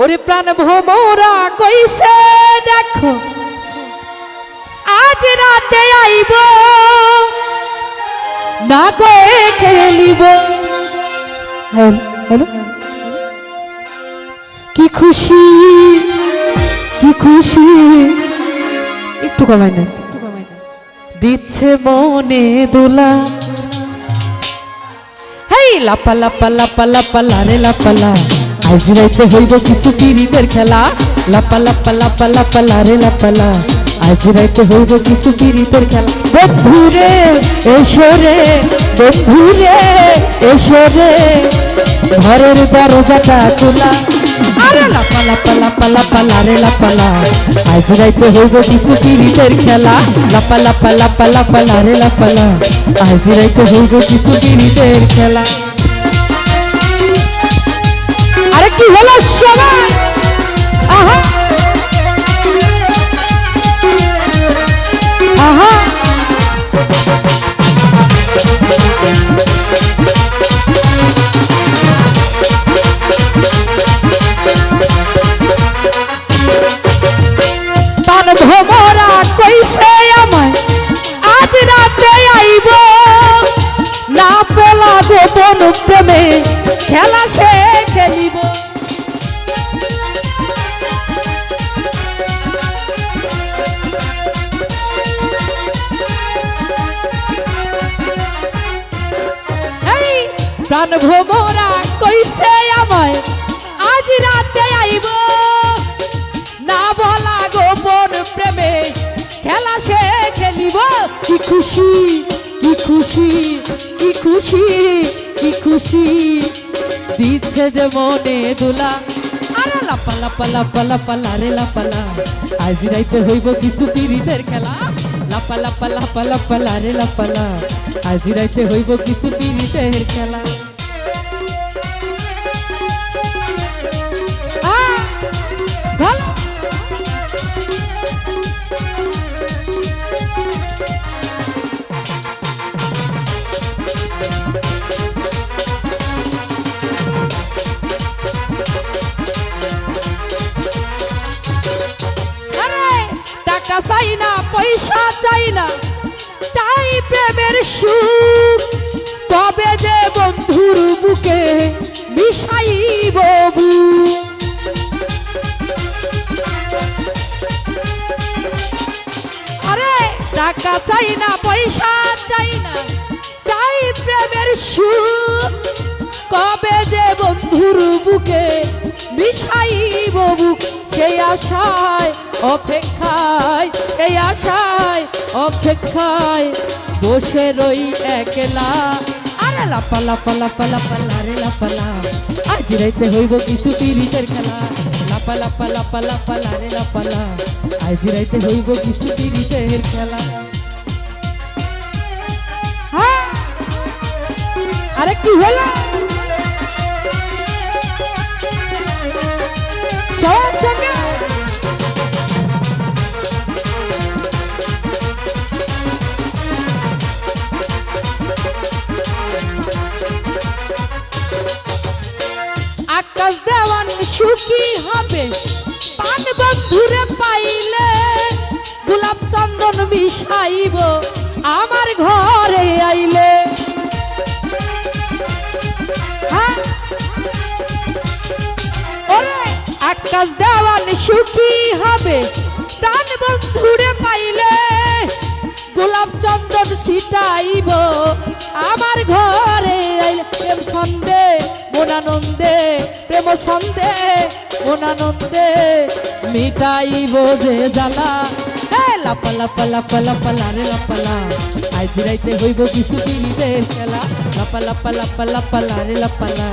ওরে প্রাণ ভোমরা কইছে, দেখো। আজ রাতে আইব না কয়ে খেলিব কি খুশি কি খুশি। একটু কমাই নেন। দিচ্ছে মনে দোলা। হেই, লাপা লাপা লাপা লাপা, লারে লাপালা আজ রাইতে হইব কিছু পিরিতের খেলা। লাপা লাপা লাপা লাপা, লারে লাপালা আজ রাইতে হইব কিছু পিরিতের খেলা। বন্ধুরে এসো রে বন্ধুরে এসো রে। ঘরের দরজাটা তোলা আরে লাপা লাপা লাপা লাপা, লারে লাপালা আজ রাইতে হইব কিছু পিরিতের খেলা। লাপা লাপা লাপা লাপা, লারে লাপালা আজ রাইতে হইব কিছু পিরিতের খেলা। সে খেলিব প্রাণ ভোমরা কইছে আমায়, আজ রাতে আইব। না বলা গোপন প্রেমে, খেলা সে খেলিব কি খুশি কি খুশি কি খুশি কি খুশি। দিচ্ছে যে মনে দুলা। আরে লাপা লাপা লাপা লাপা লারে লাপালা আজ রাইতে হইব কিছু পিরিতের খেলা। লাপা লাপা লাপা লাপা লারে লাপালা আজ রাইতে হইব কিছু পিরিতের খেলা। টাকা চাই না, পয়সা চাই না চাই প্রেমের সুখ। তবে যে বন্ধুর বুকে মিশাইব। আরে, টাকা চাই না, পয়সা চাই না চাই প্রেমের সুখ। কবে যে বন্ধুর বুকে বিষাইব বুক সেই আশায় অপেক্ষায়, এই আশায় অপেক্ষায় বসে রই একলা। আরে লাপা লাপা লাপা লাপা লারে লাপালা আজ রাইতে হইব কিছু পিরিতের খেলা। লাপা লাপা লাপা লাপা লারে লাপালা আজ রাইতে হইব কিছু পিরিতের খেলা। হ্যাঁ। আরে কি হলো? সুখী হবে। পান বন্ধুরে পাইলে গোলাপ চন্দন বিষাইব আমার ঘরে আইলে। হ্যাঁ? ওরে আকাশ দেওয়ান সুখী হবে। প্রাণ বন্ধুরে পাইলে গোলাপ চন্দন ছিটাইব। মনানন্দে, প্রেম সন্দে মনানন্দে মিটাইব যে জ্বালা। হে লাপা লাপা লাপা লাপা লারে লাপালা আজ রাইতে হইব কিছু পিড়িতের খেলা। লাপা লাপা লাপা লাপা লারে লাপালা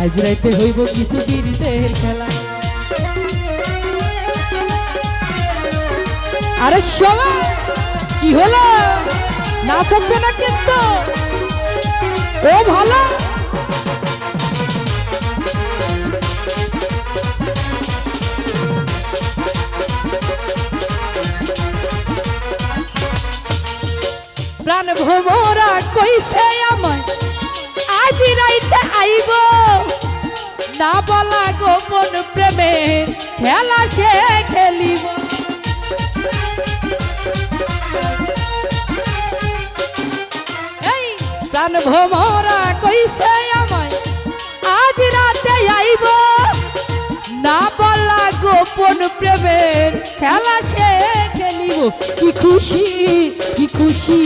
আজ রাইতে হইব কিছু পিড়িতের খেলা। আরে সবাই, কি হলো? নাচ না কিন্তু? ও ভালো? প্রাণ ভোমরা কইছে আমায়। আজ রাইতে আইব। না বলা গোপন প্রেমে খেলা সে খেলিব। এই প্রাণ ভমরা কইছে আমায়, আজ রাতে আইব। না বলা গোপন প্রেমের খেলা সে খেলিব। কি খুশি কি খুশি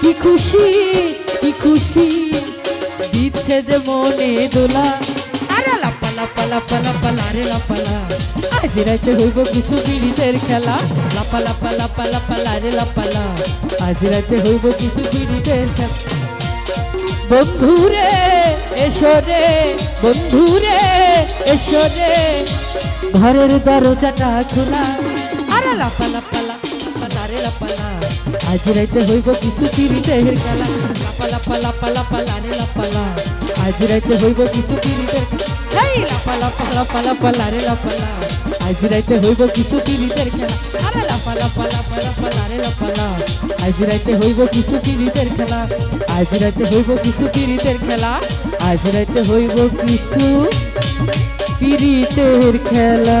কি খুশি কি খুশি? দিচ্ছে যে মনে দোলা। আরে লাপা লাপা লাপা লাপা লারে লাপালা আজ রাতে হইব কিছু পিড়িতের খেলা। লাপা লাপা লাপা লাপা লারে লাপালা আজ রাতে হইব কিছু পিড়িতের খেলা। বন্ধুরে এসো রে বন্ধুরে এসো রে। ঘরের দরজাটা খোলা। আরে লাপা লাপা লারে লাপালা। আজ রাইতে হইব কিছু পিড়িতের খেলা। লাপা লাপা লাপা লাপা লারে লাপালা। আজ রাইতে হইব কিছু পিড়িতের খেলা। এই লাপা লাপা লাপা লাপা লারে লাপালা। আজ রাইতে হইব কিছু পিড়িতের খেলা। আরে লাপা লাপা লাপা লাপা লারে লাপালা। আজ রাইতে হইব কিছু পিড়িতের খেলা। আজ রাইতে হইব কিছু পিড়িতের খেলা। আজ রাইতে হইব কিছু পিড়িতের খেলা।